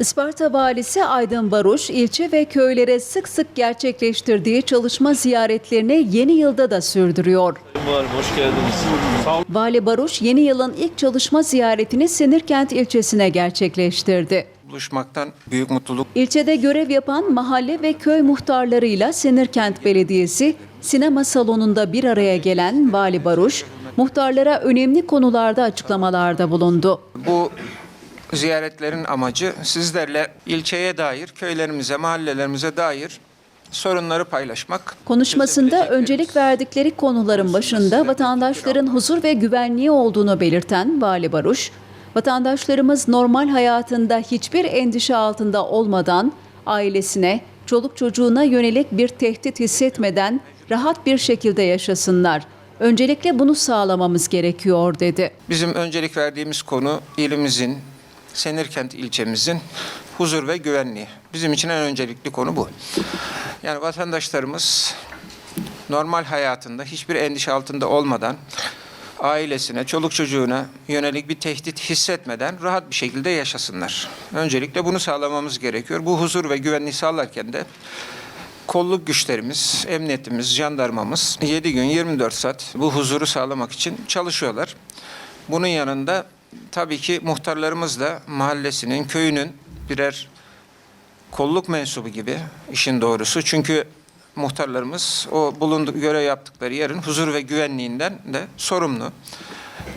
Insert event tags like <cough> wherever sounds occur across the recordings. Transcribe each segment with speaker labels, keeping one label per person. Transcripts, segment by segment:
Speaker 1: Isparta Valisi Aydın Baruş, ilçe ve köylere sık sık gerçekleştirdiği çalışma ziyaretlerini yeni yılda da sürdürüyor.
Speaker 2: Var, hoş geldiniz.
Speaker 1: Vali Baruş, yeni yılın ilk çalışma ziyaretini Sinirkent ilçesine gerçekleştirdi.
Speaker 3: buluşmaktan büyük mutluluk
Speaker 1: İlçede görev yapan mahalle ve köy muhtarlarıyla Sinirkent Belediyesi sinema salonunda bir araya gelen Vali Baruş, muhtarlara önemli konularda açıklamalarda bulundu.
Speaker 3: Bu ziyaretlerin amacı sizlerle ilçeye dair, köylerimize, mahallelerimize dair sorunları paylaşmak.
Speaker 1: Konuşmasında öncelik verdikleri konuların başında vatandaşların huzur ve güvenliği olduğunu belirten Vali Baruş, vatandaşlarımız normal hayatında hiçbir endişe altında olmadan ailesine, çoluk çocuğuna yönelik bir tehdit hissetmeden rahat bir şekilde yaşasınlar. Öncelikle bunu sağlamamız gerekiyor dedi.
Speaker 3: Bizim öncelik verdiğimiz konu ilimizin, Senirkent ilçemizin huzur ve güvenliği. Bizim için en öncelikli konu bu. Yani vatandaşlarımız normal hayatında hiçbir endişe altında olmadan ailesine, çoluk çocuğuna yönelik bir tehdit hissetmeden rahat bir şekilde yaşasınlar. Öncelikle bunu sağlamamız gerekiyor. Bu huzur ve güvenliği sağlarken de kolluk güçlerimiz, emniyetimiz, jandarmamız 7 gün 24 saat bu huzuru sağlamak için çalışıyorlar. Bunun yanında tabii ki muhtarlarımız da mahallesinin, köyünün birer kolluk mensubu gibi işin doğrusu. Çünkü muhtarlarımız o bulunduğu görev yaptıkları yerin huzur ve güvenliğinden de sorumlu.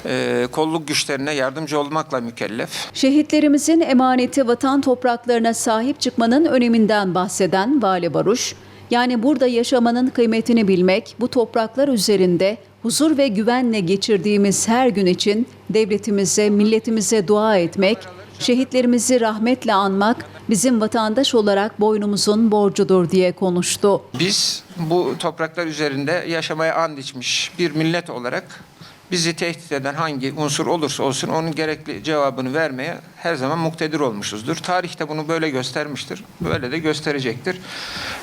Speaker 3: Ee, kolluk güçlerine yardımcı olmakla mükellef.
Speaker 1: Şehitlerimizin emaneti vatan topraklarına sahip çıkmanın öneminden bahseden Vali Baruş, yani burada yaşamanın kıymetini bilmek, bu topraklar üzerinde huzur ve güvenle geçirdiğimiz her gün için devletimize, milletimize dua etmek, şehitlerimizi rahmetle anmak bizim vatandaş olarak boynumuzun borcudur diye konuştu.
Speaker 3: Biz bu topraklar üzerinde yaşamaya and içmiş bir millet olarak bizi tehdit eden hangi unsur olursa olsun onun gerekli cevabını vermeye her zaman muktedir olmuşuzdur. Tarih de bunu böyle göstermiştir. Böyle de gösterecektir.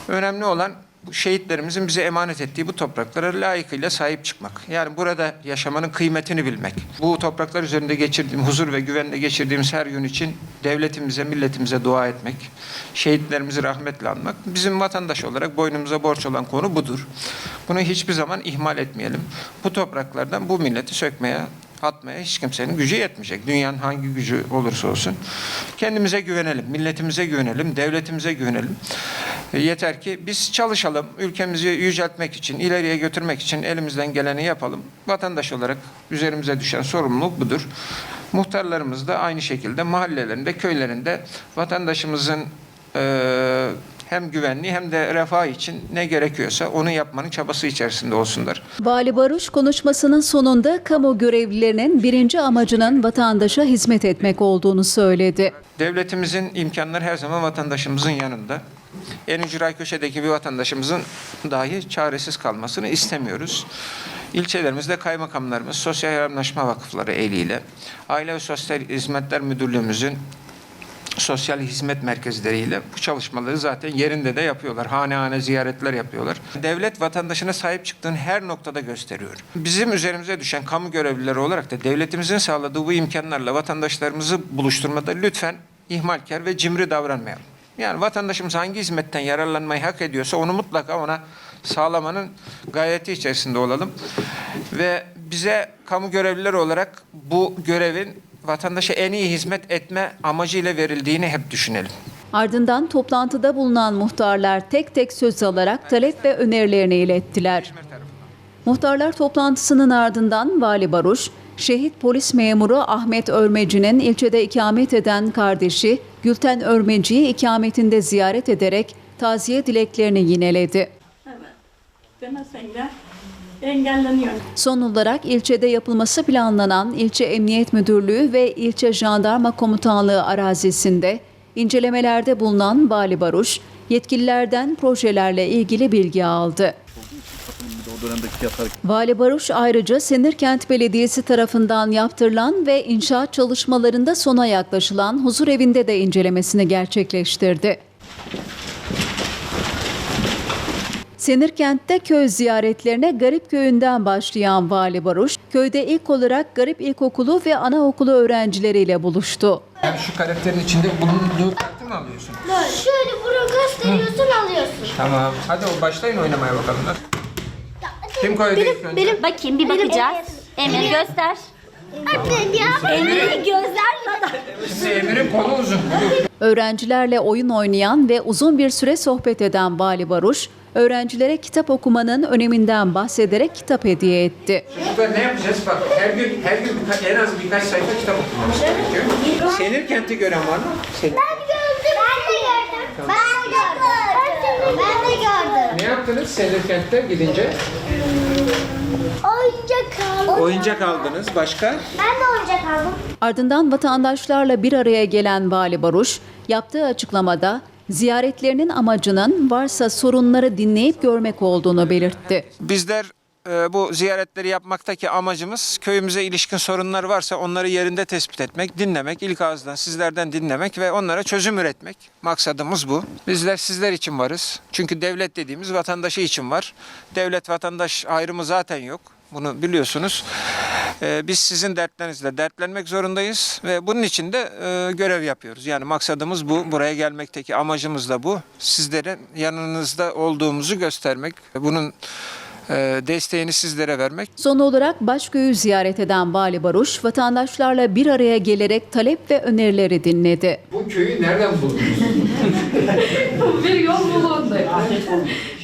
Speaker 3: Önemli olan bu şehitlerimizin bize emanet ettiği bu topraklara layıkıyla sahip çıkmak. Yani burada yaşamanın kıymetini bilmek. Bu topraklar üzerinde geçirdiğim huzur ve güvenle geçirdiğimiz her gün için devletimize, milletimize dua etmek, şehitlerimizi rahmetle anmak bizim vatandaş olarak boynumuza borç olan konu budur. Bunu hiçbir zaman ihmal etmeyelim. Bu topraklardan bu milleti sökmeye, atmaya hiç kimsenin gücü yetmeyecek. Dünyanın hangi gücü olursa olsun. Kendimize güvenelim, milletimize güvenelim, devletimize güvenelim. E, Yeter ki biz çalışalım, ülkemizi yüceltmek için, ileriye götürmek için elimizden geleni yapalım. Vatandaş olarak üzerimize düşen sorumluluk budur. Muhtarlarımız da aynı şekilde mahallelerinde, köylerinde vatandaşımızın e, hem güvenliği hem de refah için ne gerekiyorsa onu yapmanın çabası içerisinde olsunlar.
Speaker 1: Vali Baruş konuşmasının sonunda kamu görevlilerinin birinci amacının vatandaşa hizmet etmek olduğunu söyledi.
Speaker 3: Devletimizin imkanları her zaman vatandaşımızın yanında. En ücra köşedeki bir vatandaşımızın dahi çaresiz kalmasını istemiyoruz. İlçelerimizde kaymakamlarımız, sosyal yardımlaşma vakıfları eliyle, Aile ve Sosyal Hizmetler Müdürlüğümüzün sosyal hizmet merkezleriyle bu çalışmaları zaten yerinde de yapıyorlar. Hane hane ziyaretler yapıyorlar. Devlet vatandaşına sahip çıktığını her noktada gösteriyor. Bizim üzerimize düşen kamu görevlileri olarak da devletimizin sağladığı bu imkanlarla vatandaşlarımızı buluşturmada lütfen ihmalkar ve cimri davranmayalım. Yani vatandaşımız hangi hizmetten yararlanmayı hak ediyorsa onu mutlaka ona sağlamanın gayreti içerisinde olalım. Ve bize kamu görevlileri olarak bu görevin vatandaşa en iyi hizmet etme amacıyla verildiğini hep düşünelim.
Speaker 1: Ardından toplantıda bulunan muhtarlar tek tek söz alarak talep ve önerilerini ilettiler. Muhtarlar toplantısının ardından Vali Baruş, şehit polis memuru Ahmet Örmeci'nin ilçede ikamet eden kardeşi Gülten Örmeci'yi ikametinde ziyaret ederek taziye dileklerini yineledi.
Speaker 4: Evet. Demesen engelleniyor.
Speaker 1: Son olarak ilçede yapılması planlanan İlçe Emniyet Müdürlüğü ve İlçe Jandarma Komutanlığı arazisinde incelemelerde bulunan Vali Baruş, yetkililerden projelerle ilgili bilgi aldı. Vali Baruş ayrıca Senirkent Belediyesi tarafından yaptırılan ve inşaat çalışmalarında sona yaklaşılan huzur evinde de incelemesini gerçekleştirdi. Senirkent'te köy ziyaretlerine Garip Köyü'nden başlayan Vali Baruş, köyde ilk olarak Garip İlkokulu ve Anaokulu öğrencileriyle buluştu.
Speaker 3: Yani şu karakterin içinde bulunduğu kartı mı alıyorsun?
Speaker 5: Şöyle bunu gösteriyorsun alıyorsun.
Speaker 3: Tamam. Hadi o başlayın oynamaya bakalım. Hadi. Kim koydu ilk önce?
Speaker 6: Bakayım bir bakacağız. Emir göster.
Speaker 5: Anne ya.
Speaker 6: Emir'i gözler
Speaker 3: Şimdi Emir'in kolu uzun.
Speaker 1: Öğrencilerle oyun oynayan ve uzun bir süre sohbet eden Vali Baruş, öğrencilere kitap okumanın öneminden bahsederek kitap hediye etti.
Speaker 3: Çocuklar ne yapacağız? Bak her gün her gün en az birkaç sayfa kitap okumamız gerekiyor. Senir kenti gören var mı? Senir.
Speaker 5: Ben gördüm. Ben de gördüm. Ben de gördüm. Ben de gördüm.
Speaker 3: Ne yaptınız Senir kentte gidince?
Speaker 5: Oyuncak aldım.
Speaker 3: Oyuncak aldınız. Başka?
Speaker 5: Ben de oyuncak aldım.
Speaker 1: Ardından vatandaşlarla bir araya gelen Vali Baruş, yaptığı açıklamada ziyaretlerinin amacının varsa sorunları dinleyip görmek olduğunu belirtti.
Speaker 3: Bizler e, bu ziyaretleri yapmaktaki amacımız köyümüze ilişkin sorunlar varsa onları yerinde tespit etmek, dinlemek, ilk ağızdan sizlerden dinlemek ve onlara çözüm üretmek. Maksadımız bu. Bizler sizler için varız. Çünkü devlet dediğimiz vatandaşı için var. Devlet vatandaş ayrımı zaten yok. Bunu biliyorsunuz. E, Biz sizin dertlerinizle dertlenmek zorundayız ve bunun için de e, görev yapıyoruz. Yani maksadımız bu. Buraya gelmekteki amacımız da bu. Sizlerin yanınızda olduğumuzu göstermek. Bunun e, desteğini sizlere vermek.
Speaker 1: Son olarak Başköy'ü ziyaret eden Vali Baruş, vatandaşlarla bir araya gelerek talep ve önerileri dinledi.
Speaker 3: Bu köyü nereden buldunuz? <laughs>
Speaker 7: Bir yol bulundu. <laughs>